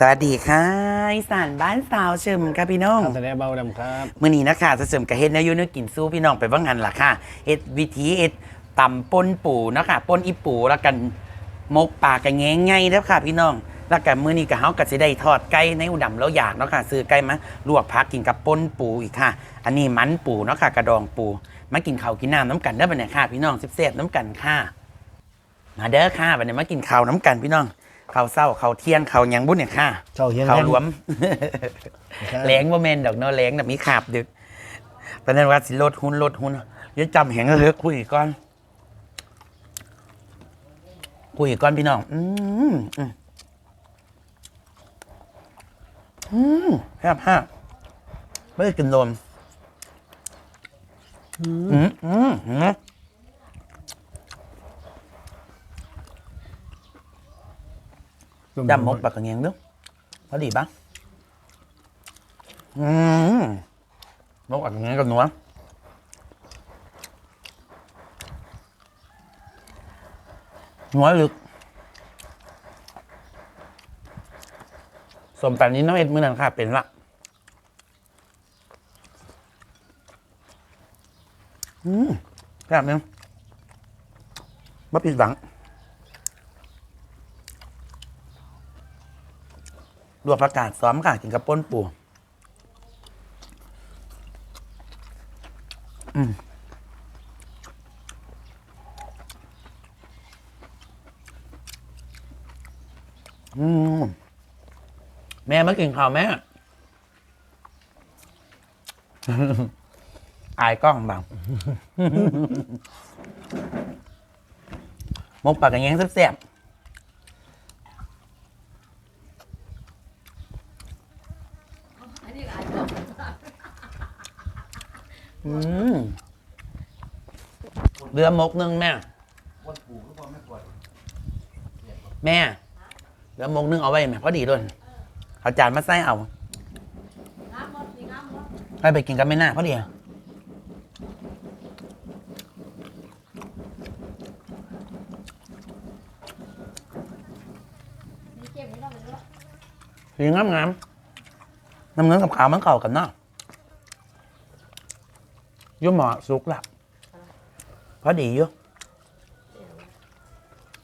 สวัสดีค่ะอีสานบ้านสาวเชิมค่ะพี่น้องทำแสดงเบาดำครับมื้อนี้นะคะจะเสริมกระเฮ็ดแนวอยูเนื้อกินสู้พี่น้องไปว่างงานล่ะค่ะเฮ็ดวิธีเฮ็ดตำป่นปูเนาะค่ะป่นอีปูแล้วกันมกปลากระแงงไงแล้วค่ะ พี่น้อง แล้วกันมื้อนี้ก็เฮาก็สิได้ทอดไก่ในอุดมแล้วอยากเนาะค่ะซื้อไก่มาลวกผักกินกับป่นปูอีกค่ะ อันนี้มันปูเนาะค่ะกระดองปูมากินข้าวกินน้ำน้ำกันเด้อบัดนี้ค่ะ พี่น้องแซ่บๆน้ำกันค่ะ มาเด้อค่ะบัดนี้มากินข้าวน้ำกันพี่น้อง ข้าวเช้าข้าวเที่ยงข้าวหยังบุญเนี่ยค่ะเจ้าเฮียงข้าวแท่นรวมใช่แหลงบ่แม่นดอกเนาะแหลงน่ะมีขาบดึกตอนนั้นว่าสิลดหุ้นลดหุ้นเดี๋ยวจำแหงแล้วเหลือคุยก่อน คุยก่อนพี่น้อง อืมอืมอืมแซ่บฮะไม่ได้กินนมอืมอืมอืม จำมกปากกระเงียงเด้อพอดีปะอืมนกอัดอย่างนี้กับหนัวหนัวลึกสมแปนนี้น้องเอ็ดมือนันค่ะเป็นละอืมแบบนึงบ่ผิดหวัง ลวกผักกาดซ้อมค่ะกินกับป้นปูอืมแม่มากินข้าวแม่ อายกล้องบังมกปากกันแย้งแซ่บๆ อืมเรือมกหนึงแม่ แม่เรือมกหนึงเอาไว้แม่พอดีด้วยเอาจานมาใส่เอาให้ไปกินกันไม่น่าพอดีอะสีงามงามๆน้ำเงินกับขาวมันเข้ากันเนาะ อยุ่หมอสุกละพอดีอยู่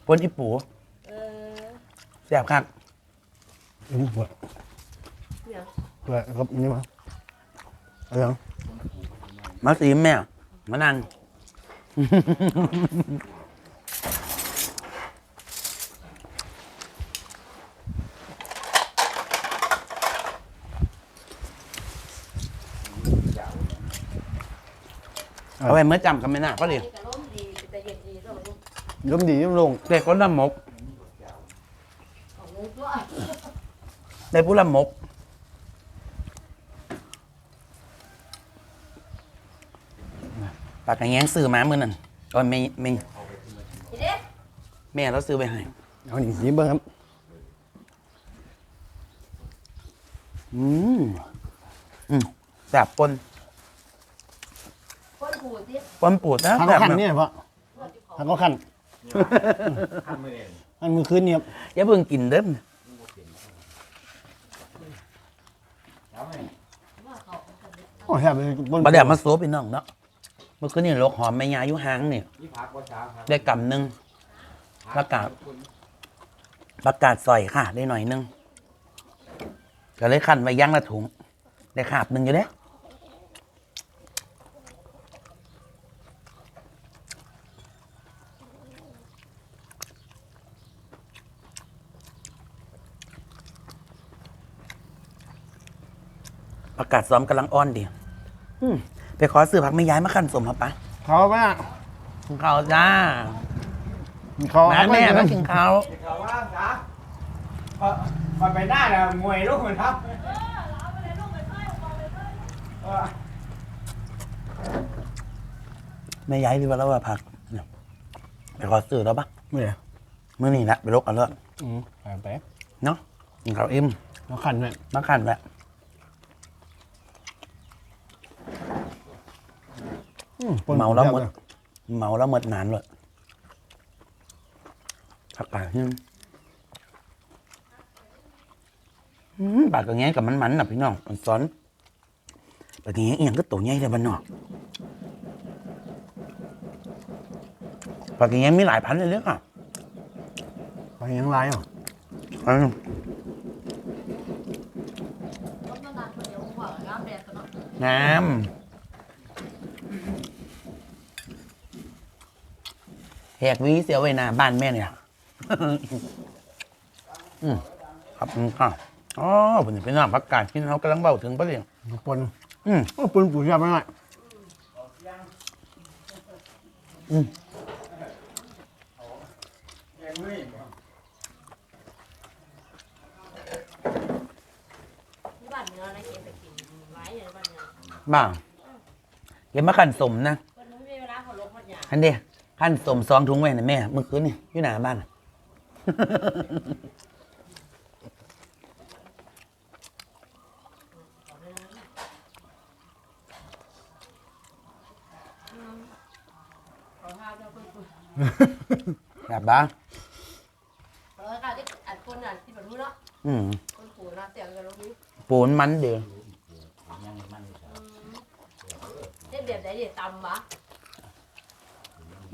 ปนอีปูแซ่บคักอืมเปิดเปิดครับนี่มาเอายังมาซีมแม่มานั่ง เอาไว้เมื่อจำกันไม่น่าก็ดีย่มดีย่มลงเด็กคนละมกได้ผู้ละมกปากกระแยงซื้อมาเมื่อนั้นตอนไม่ไม่แม่เราซื้อไปให้เอาหนีสีเบิ้งครับ อืม อืมแซ่บปนคนหู ที่ปนปูดนะทางแซ่ก็บขันนะเนี่ยพ่อทางก็ขันอันมือคืนเนี่ยครับอย่าเพิ่งกินเด้อโอ้ยครับบนบาเดี๋ยวมาโซบพี่น้องเนาะเมื่อคืนนี่ลกหอมไม่ยาอยู่หางนี่ได้กำหนึ่งประกาศประกาศใส่ค่ะ ได้หน่อยหนึงก็เลยขั้นไว้ย่างละถุง ได้ขาบหนึ่งอยู่เด้ป ระกาศซ้อมกำลังอ้อนดีอืมไปขอซื้อผักไม่ย้ายมาขั้นสมครับปะเขาว่ากินข้าวจ้าเขาแม่แม่มากินข้าวเขาว่าสาพอพอไปหน้าน่ะมวยลูกมันครับเออไม่ย้ายดีกว่าแล้วว่าผักเนี่ยไปขอซื้อแล้วปะเมื่อมื่อนี้นะไปลกกันเลยอืมไปไปเนาะกินข้าวอิ่มแล้วขันเนี่ยมาขันแหละ อืปน เมาแล้วหมดซ่บยเมาแล้วหมดนานเลยผักกาดนี่อืมปากกระแงกับมันมันๆน่ะพี่น้องมันซ้อนปากกระแงเอียงก็ตัวใหญ่เลยบ้านนอกปากกระแงมีหลายพันเลยเด้อค่ะไปยังไรอะอืมก็มานานคนเดียวหัวงามแดดตลอดงามแห กวีเสียวไว้หน้าบ้านแม่เนี่ยอืมขอบคุณค่ะอ๋อผมเป็นน้องพักกาดกินเขากำลังเบาถึงปะเนี่ยปนอืมโอ้ปนปูยับไม่ได้แกงมือที่บ้านเนื้อนะเก็บไปกินไม้ในบ้านเนื้อบ้างเก็บมาขันสมนะคนไม่มีเวลาเขาลบหมดอย่างอันเดีย ขันสมซองถุงไว้นะแม่เมื่อคืนนี่อยู่หน้าบ้านน่ะเขาห้าเจ้าคนคุยแบบบ้างเออค่ะที่อัดคนอะที่แบบนู้นเนาะอืมคนปู่นะเสียงกันลงนี้ปูนมันเดียวเด็ดเด็ดไหนเด็ดตำวะ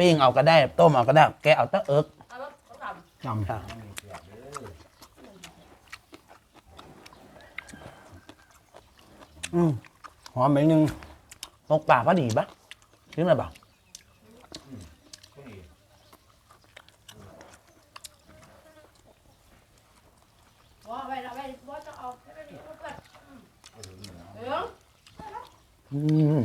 ปิ้งเอาก็ได้ ต้มเอาก็ได้ แกเอาแตะเอิกเอาแล้วเขาทจำค่ะอืมหอมไปหนึ่งตกปลาพอดีปะถึงแล้วเปล่าำว่าไปเราไปว่จะเอาไปดิเพื่อนเอออืม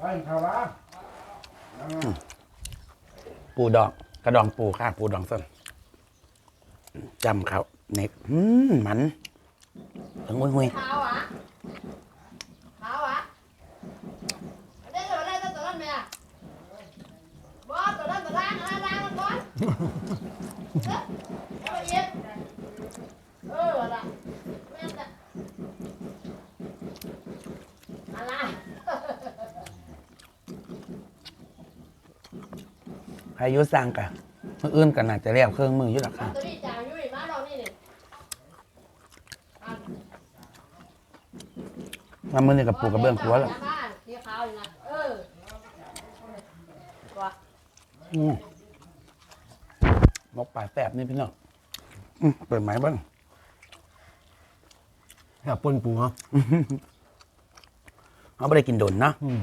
เฮ้ยเข้าบ้าน ปูดอง กระดองปูค่ะปูดองส้นจำเขาเน็กอืมมันถึงหุยหุย เท้าอะเท้าอะเด็ดตัวนั้นตัวนั้นแม่บอสตัวนั้นตัวนั้นตัวนั้นมันบอสเอาไปเย็บเออละแม่จะอะไร พายุสร้างกะเมื่ออื่นกันน่าจะเรียกเครื่องมืออยู่หรอกลอค่ะตเตอรี่จ่ายอยู่อีกมาเรานี่นี่อะมามือนี่กับปูกระเบื้องขัวหรอบ้านสีขาวอยู่นะเออตัวอืมมกป่าแสบนี่พี่น้องอืมเปิดไหมบ้างแค่ปนปูครับเขาไม่ได้กินโดนเนาะอืม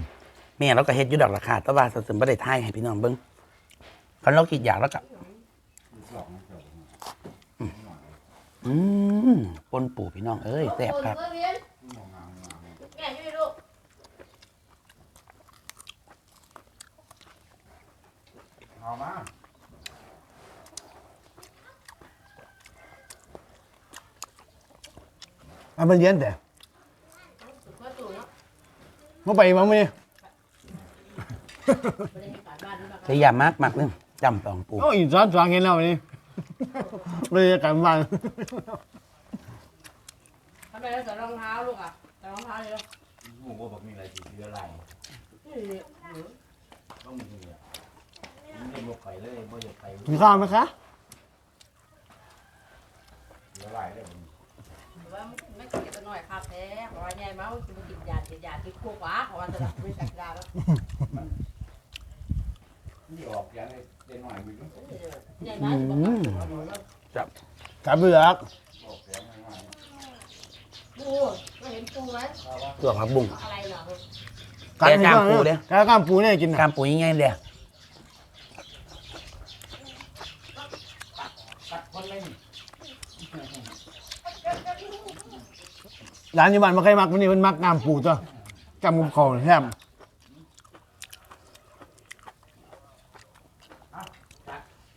แม่เราก็เฮ็ดอยุดดอกราคาแต่ว่าสมไม่ได้ทายให้พี่น้องเบิ้ง คันเราคิดอยากแล้วก็อืมอืมปนปูพี่น้องเอ้ยแสบครับเรียนแก่อยู่ลูกเข้ามาอันเป็นเย็นแต่ก็ตู่เนาะเมื่อไปมาเมื่อไม่ได้มีการบ้านนี่มาพยายามมากมากเลย จำตองปูโอ้ยซ้อนสองเห็นแล้ววันนี้เลยกันบ้านทำไมเราใส่รองเท้าลูกอะใส่รองเท้าเลยลูกหูว่าบอกมีอะไรสิเรืออะไรนี่ต้องมีเรือมันจะยกไปเลยบ่ยกไปมีข้าวไหมคะเรืออะไรเลยว่าไม่เก็บหน่อยครับแท้ขอใหญ่มาจะมากินยากินยาที่คุกวะขอจะไม่จัดยาแล้ว นี่ออกยังไงเย็นหน่อยมีอใหญ่มาจะบอกกลับเบือกอกยังไงหน่อยปูก็เห็นปูไหมตัวผักบุ้ง อะไรเหรอแกกล้ามปูเนี่ยแกกล้ามปูเนี่ยกินกนะล้ามปูยังไงเลยตัดคนเล่นร้านอยู่บ้านมาใครมักวันนี้มันมักกล้ามปูตัวกล้ามมุมคอแซ่บ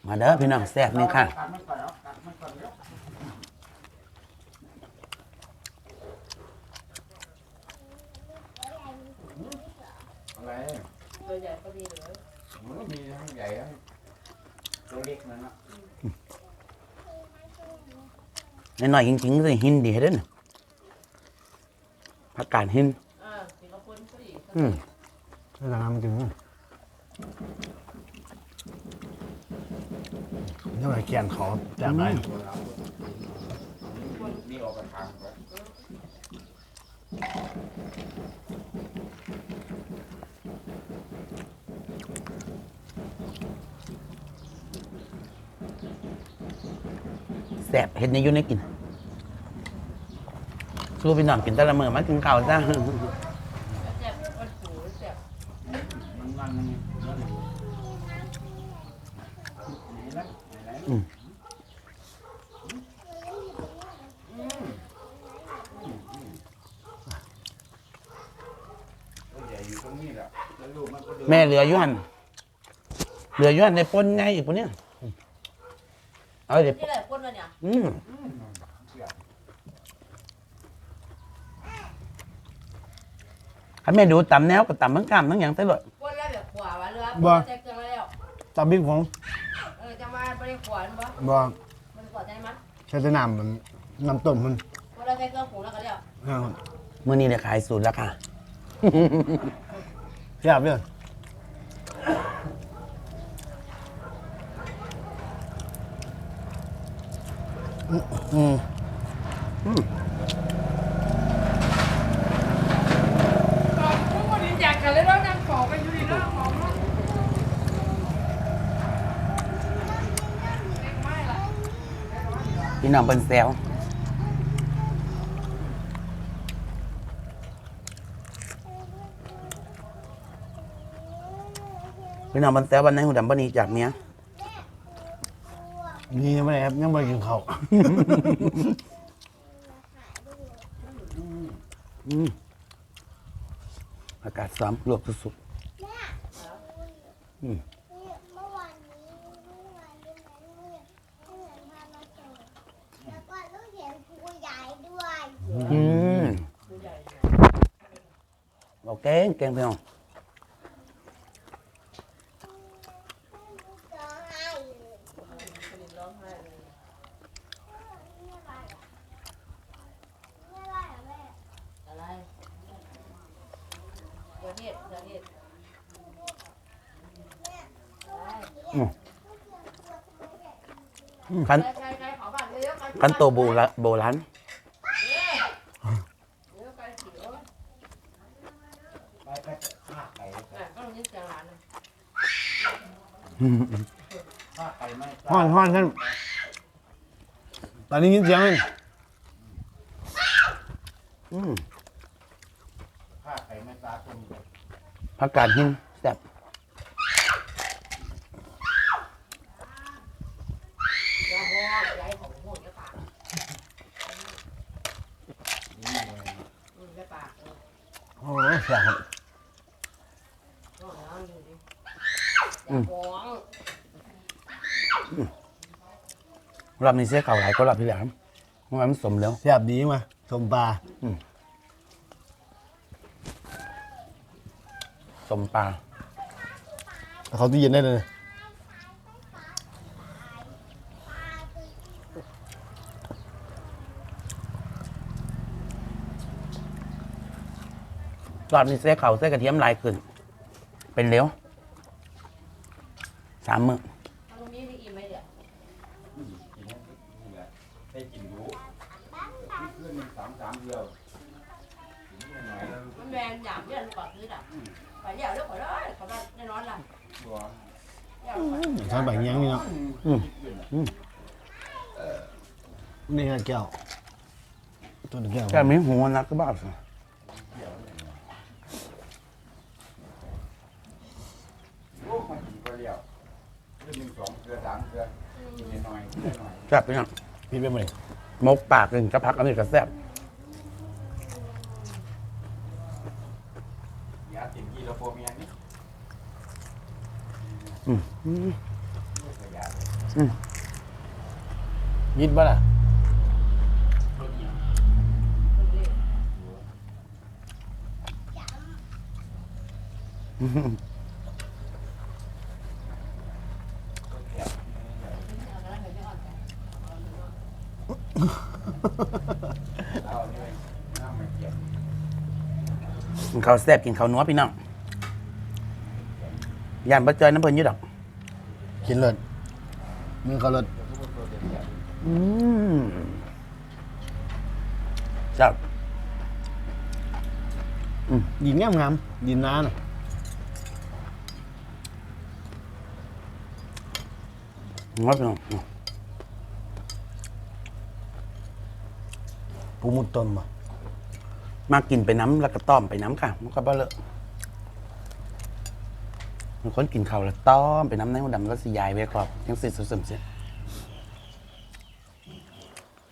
มาเด้อพี่น้องแซ่บนี่ค่ะตัดมันก่อนเนาะตัดมันก่อนเนาะอะไรตัวใหญ่ก็ดีเลยมันมีทั้งใหญ่ทั้งตัวเล็กนั่นนะหน่อยๆจริงๆสิหินดีเด้อน่ะผักกาดหินเออสีกระปุนก็ดีอืมแล้วน้ำมันกิน เท่าไหร่แกนเขาจับได้นี่ออกกระทางไปแสบเห็ดในอยุ่ในกินสู้พี่น้องกินแต่ละมือมากินข้าวจ้า เจ็บมันปูเจ็บ มันมันมันนี่นะไหน อืม ตัวใหญ่อยู่ต รงนี้แหละแล้วลูกมันก็เดินแม่เหลืออยู่หันเหลืออยู่หันในปนไงอีกคนเนี้ยเอาเดี๋ยวนี่แหละคนละเนี่ยอืมถ้าแม่ดูตำแนวกับตำมังกามทั้งอย่างตลอดคนละแบบขวาวะเรือแจ็คเกินแล้วจับบิ๊กผมเออจะมาไปขวานปะบ่มันขวานได้มั้ยใช้แต่น้ำมันน้ำต้มมันคนละแจ็คเกินหูแล้วก็แล้วอ่าเมื่อนี้ได้ขายสูตรแล้วค่ะ แซ่บเลยอืมอืมทุกคนอยากกันเลยแล้วนั่งขอไปอยู่ดีแล้วขอมาพี่น้องเป็นแซว พี่น้องเป็นแซววันไหนหูดำบันนี้จากเนี้ยนี่ยังไม่ได้ครับยังไม่ได้กินข้าวอืมอากาศซ้อมลวกสุดเมื่อวานนี้เมื่อวานนี้นะลูกเห็นพามาส่งแล้วก็ลูกเห็นครูใหญ่ด้วยๆอืมโอเคเก่งพี่น้อง ร้องไห้เลย ร้องไห้เลย ไม่ไหวอะไม่ไหวอะแม่ อะไรเดี๋ยวเฮ็ดเดี๋ยวเฮ็ด คันใครใครใครขอบัตรเร็วใครคันโตโบราณโบราณเร็วใครเขียวไปไปฆ่าไก่อะก็ต้องยึดจังหวะนะฆ่าไก่ไม่ห้อนห้อนท่านตอนนี้ยินเสียงไหมอืมฆ่าไก่ไม่ตาตรงเลยผักกาดหินแซ่บ อย่าหัวใจของหัวจะปาก นี่เลย อืมจะปากเออ โอ้ยแซ่บครับ นอนแล้วอยู่ดิอย่าหัว รอบนี้เสียเก่าหลายก็รอบที่แล้วเมื่อวานมันสมแล้ว แซ่บดีมาสมปลาสมปลาเขาตู้เย็นได้เลยรอบนี้เสียเข่าเสียกระเทียมหลายขึ้น เป็นเร็วสามมือ บเยอะกว่าซื้ออะไปเดี๋ยวเลิกก่อนเลยเขาได้แน่นอนล่ะบัวเดี๋ยวก่อนใช้ใบเงี้ยงนี่เนาะอืมนี่ฮะแก้วตัวนี้แก้วแกมีหัวนักก็บ้าสิลูกมันกินไปเดียวเรื่องหนึ่งสองเกลือสามเกลือกินหน่อยๆกินหน่อย แซ่บไปยังพี่เป็นไงมกปากหนึ่งจะพักอันนี้ก็แซ่บ ยาติดกีโลโฟเมียนี่ อืมอืม ลูกกระ ยิดบ่ล่ะรถเนี่ยเอาเนี่ยน้ำไม่เกี่ยวกินข้าวแซ่บกินข้าวนัวพี่น้องย่านบะเจอยน้ำเพลินยืดดอก กินเลยมือเขารถอืมจับดินงามงามๆดินน้าน่ะงดพี่น้องปูมุดต้นบ่มากินไปน้ำแล้วก็ต้อมไปน้ำค่ะมันก็บ่เลอะ บางคนกินข้าวแล้วต้อมไปน้ำในหัวดำก็สิยายไว้ครอบยังสิสุดสมเสีย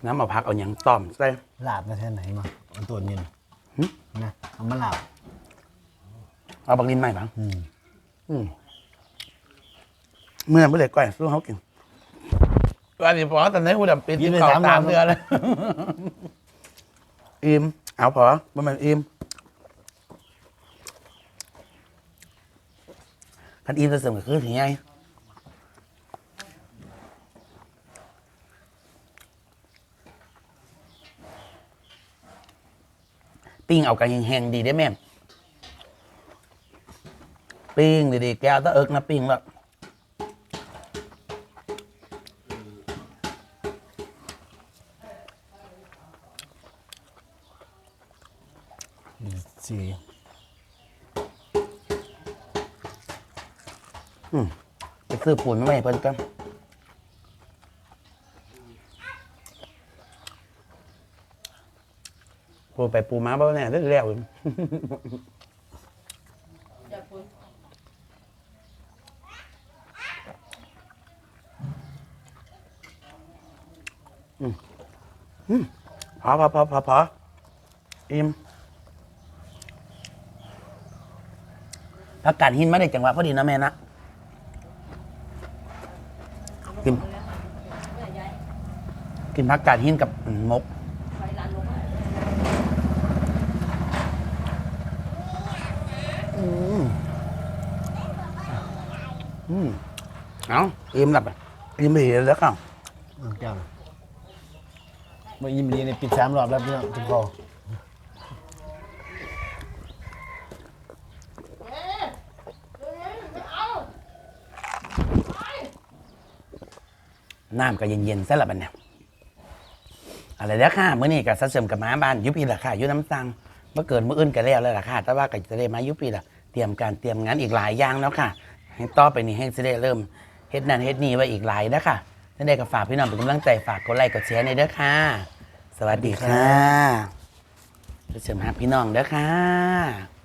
น้ำเอาพักเอาหยังต้อมใส่ลาบมาแท่ไหนมาเอาตัวนี้น่ะหึ นะเอามาลาบเอาบักลินใหม่บ้างอืมอืมเมื่อเมื่อไหร่ก่อนสู้เขากินก็อันนี้พอตอนนี้หัวดำปิดกินข้าวสามเดือนเลยอิ่มเอาพอประมาณอิ่ม คันอิ่มจะเสริมกับคือถึงไงปิ้งเอากันแห้งๆดีได้แม่ปิ้งดีๆแก้วตะเอิกนะปิ้งแล้ ไปซื้อปูนมาใหม่เพิ่นกันปูไปปูมาบ่แน่ได้แล้วอยู่อย่าพูดพอพอพอพอพออิ่มผักกาดหินมาได้จังหวะพอดีนะแม่นะกิน กินผักกาดหินกับมกไปร้านลงมาอืมเอาอิ่มหลับอะอิ่มไปแล้วก็เอาแก้วน่ะมายิ้มดีในปิดสามรอบแล้วพี่น้องทุกคนเอ๊ะเดี๋ยวนี้ไม่เอาไปน้ำก็เย็นๆซะละบัดเนี่ย อะไรแล้วค่ะมื้อนี้ก็สะเสริมกับหมาบ้านอยุปีละค่ะอยุน้ำตังเมื่อเกินมื้ออื่นก็แล้วแล้วล่ะค่ะ แต่ว่าก็จะได้มาอยุปีละเตรียมการเตรียมงานอีกหลายอย่างแล้วค่ะให้ต่อไปนี้ให้จะได้เริ่มเฮ็ดนั่นเฮ็ดนี่ไว้อีกหลายนะค่ะนั่นได้ก็ฝากพี่น้องเป็นกำลังใจฝากกดไลค์กดแชร์ในอยเด้อค่ะ สวัสดีค่ะสะเสริมหาพี่น้องเด้อค่ะ